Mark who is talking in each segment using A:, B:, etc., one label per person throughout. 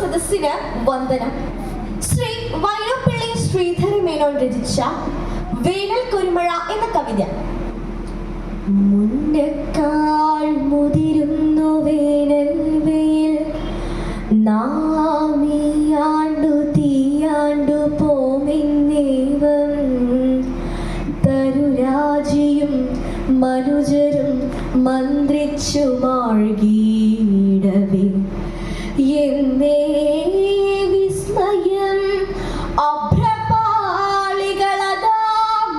A: സദസ്സിന് വന്ദനം. ശ്രീ വൈരപ്പിള്ളി ശ്രീധര മേനോൻ രചിച്ച വേനൽ കുരുമഴ എന്ന കവിത. മുന്നക്കാൾ മുതിരുന്നു വേനൽ വെയിൽ. നാമിയാണ്ടു തീയാണ്ടു പോമിന്നേവം തരുരാജിയും മനുജരും മന്ത്രിച്ചു മാഴ്കീടവേ എന്നേ വിസ്മയം അഭ്രപാളികളതാ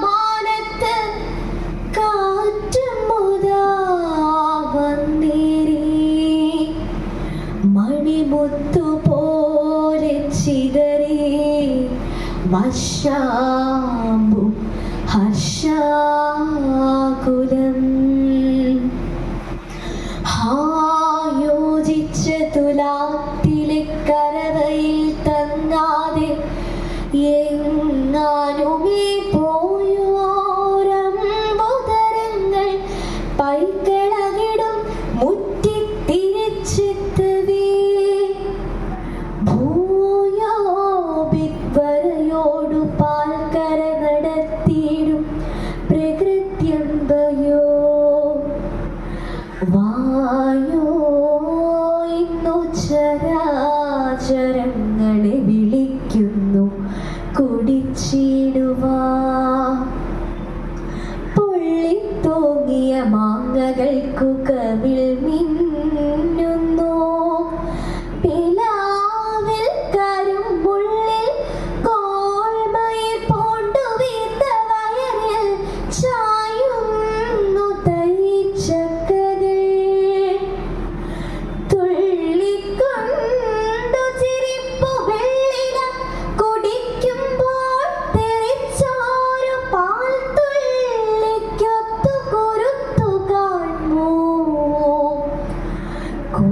A: മാനത്ത് കാറ്റും മണിമുത്തു പോലെ ചിതറി. വശാമ്പു দিয়ে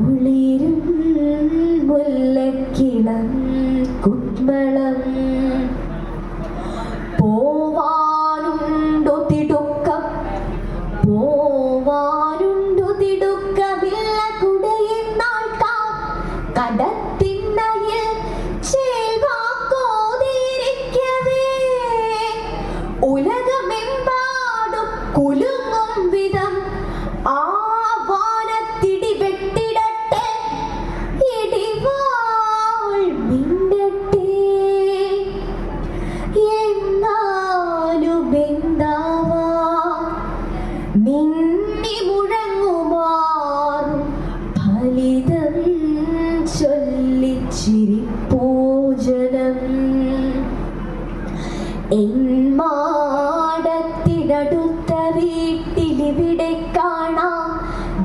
A: കുളിരും മുല്ലക്കിളം കുത്മളം പോവാനുണ്ടു മിന്നി മുഴങ്ങുമാറും. ഫലിതം ചൊല്ലിച്ചിരിപ്പൂജനം എന്മാടത്തിനടുത്ത വീട്ടിലിവിടെ കാണാം.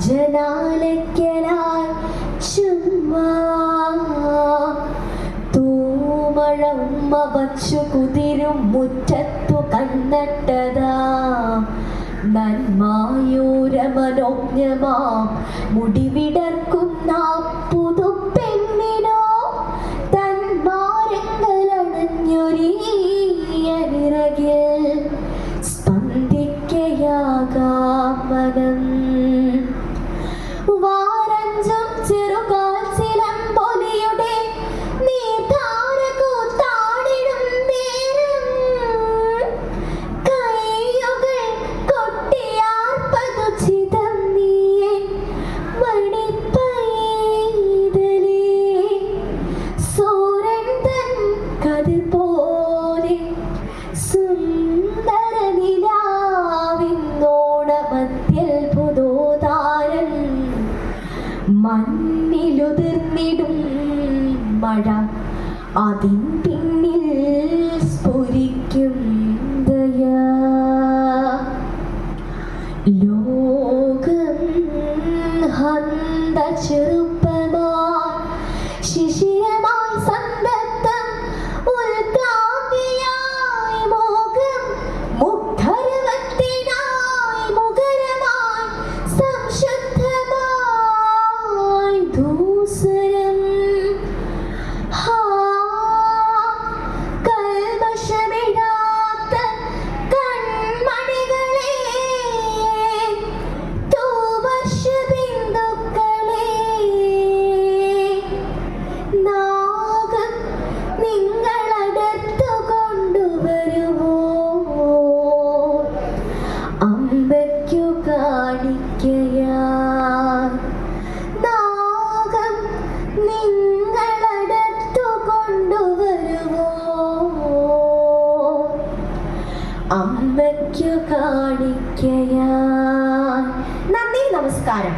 A: ജനാലയ്ക്കലായി ചുമ്മാ തൂമഴമ്മ വച്ചു കുതിരും മുറ്റത്തു കണ്ണട്ടതാ. നന്മായൂരമനോജ്ഞമാം മുടിവിടർക്കുന്ന പുതുപ്പെണ്ണിനോ മഴ അതിൻ പിന്നിൽ സ്ഫുരിക്കും ലോകം ഹന്ത ചെറുപ്പമാ. ശിശിരമായി ചിന്തയ്ക്കു കാണിക്കയാ നാഗം നിങ്ങളടത്തു കൊണ്ടുവരുമോ അമ്മയ്ക്കു കാണിക്കയാ നന്ദി നമസ്കാരം.